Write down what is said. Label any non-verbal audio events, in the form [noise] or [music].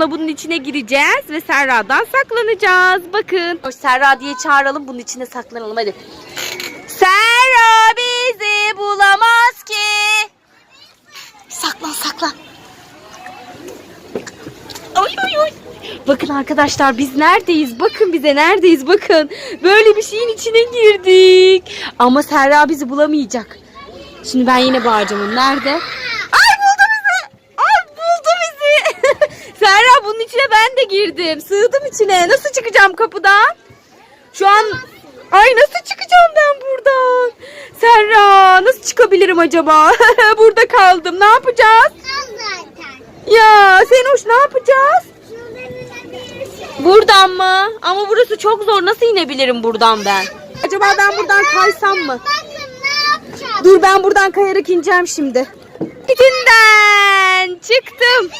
Bunun içine gireceğiz ve Serra'dan saklanacağız. Bakın. Hoş Serra diye çağıralım bunun içine saklanalım hadi. Serra bizi bulamaz ki. Saklan saklan. Oy oy oy. Bakın arkadaşlar biz neredeyiz? Bakın bize neredeyiz? Bakın. Böyle bir şeyin içine girdik. Ama Serra bizi bulamayacak. Şimdi ben yine bağıracağım. Nerede? Ay buldu bizi. Ay buldu bizi. Serra bunun içine ben de girdim. Sığdım içine. Nasıl çıkacağım kapıdan? Şu an Ay nasıl çıkacağım ben buradan? Serra nasıl çıkabilirim acaba? [laughs] Burada kaldım. Ne yapacağız? zaten. Ya Senoş ne yapacağız? Buradan mı? Ama burası çok zor. Nasıl inebilirim buradan ben? Acaba ben buradan kaysam mı? Dur ben buradan kayarak ineceğim şimdi. İçinden çıktım.